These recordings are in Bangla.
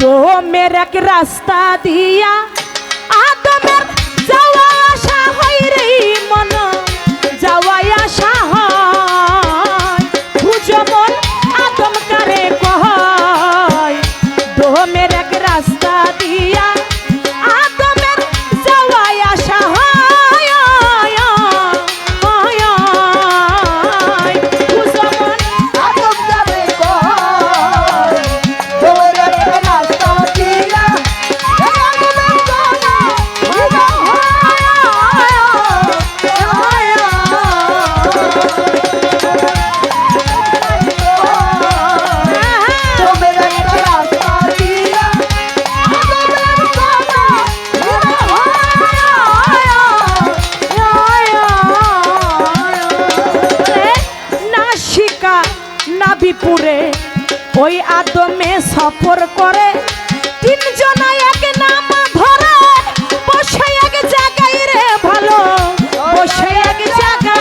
দো মেরক রাস্তা দিয়া ওই আদমে সফর করে। তিনজনা এক নাম ধরে। বসে এক জায়গায় রে ভালো। বসে এক জায়গায়।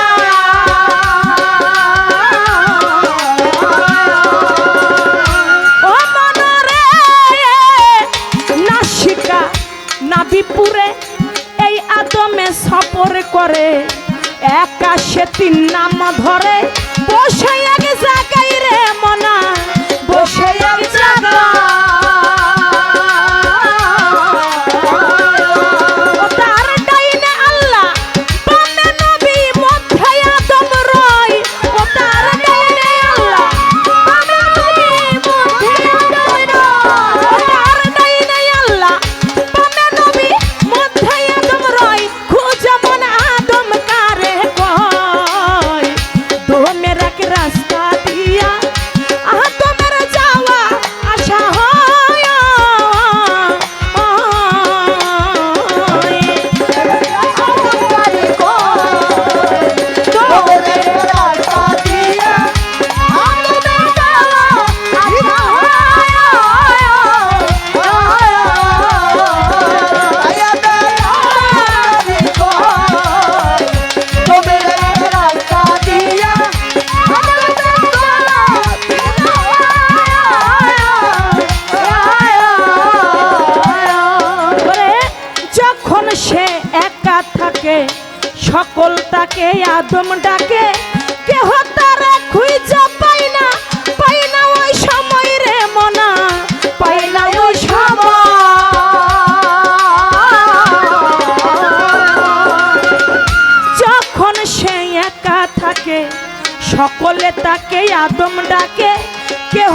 নাবিপুরে এই আদমে সফর করে। একা সে তিন নাম ধরে। বসে এক জায়গায় রে মনা। বসে আমি জায়গায় তাকে আদম ডাকে, কেহ তারা না না ওই সময় রে মনা না ওই সময়। যখন সে একা থাকে, সকলে তাকে আদম ডাকে, কেহ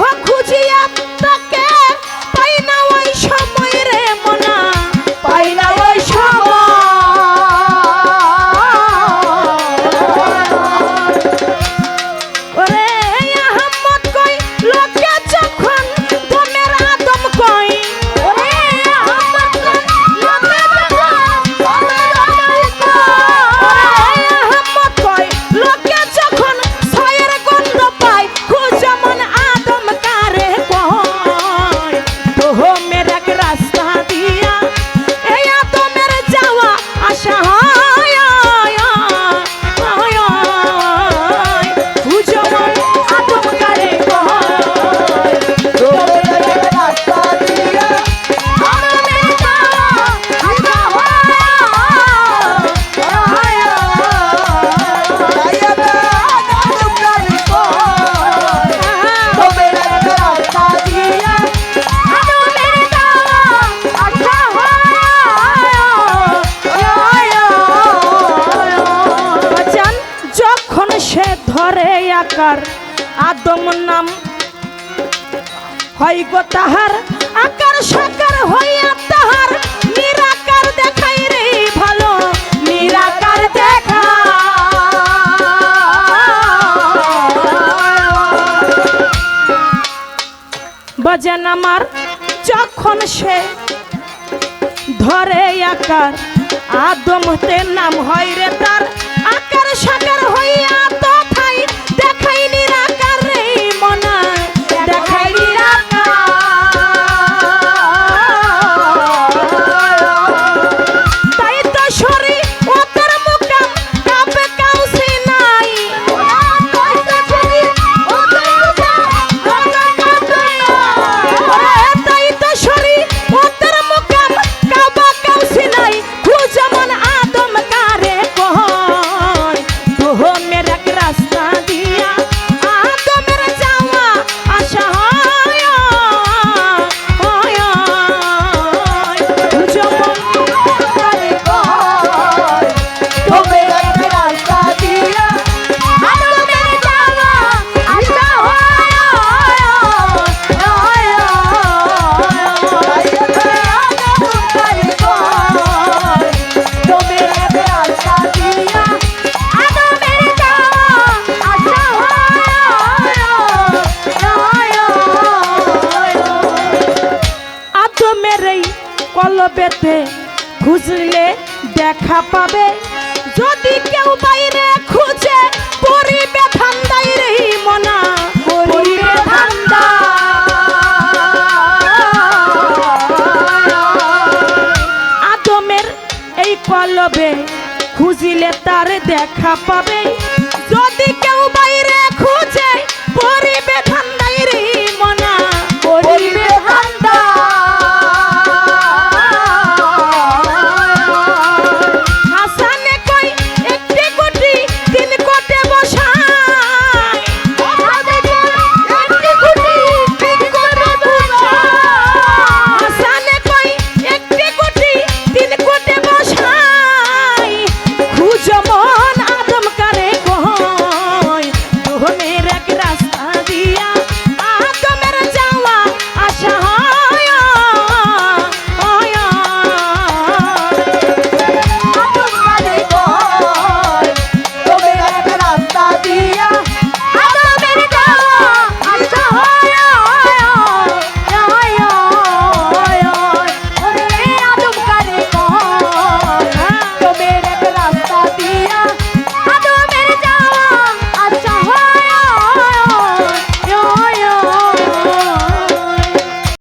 আকার আদম নাম। হয় গো তাহার আকার সাকার হইয়া তাহার। নিরাকার দেখাই রে ভালো, নিরাকার দেখা। বাজান আমার যখন সে ধরে আকার, আদমতে নাম হয় রে তার। আকার সাকার হইয়া দেখা পাবে। যদি কেউ বাইরে খুঁজে পরিবে মনা। ধান্দা। এই খুঁজিলে তার দেখা পাবে। যদি কেউ বাইরে খুঁজে পরিবে ধান্দাই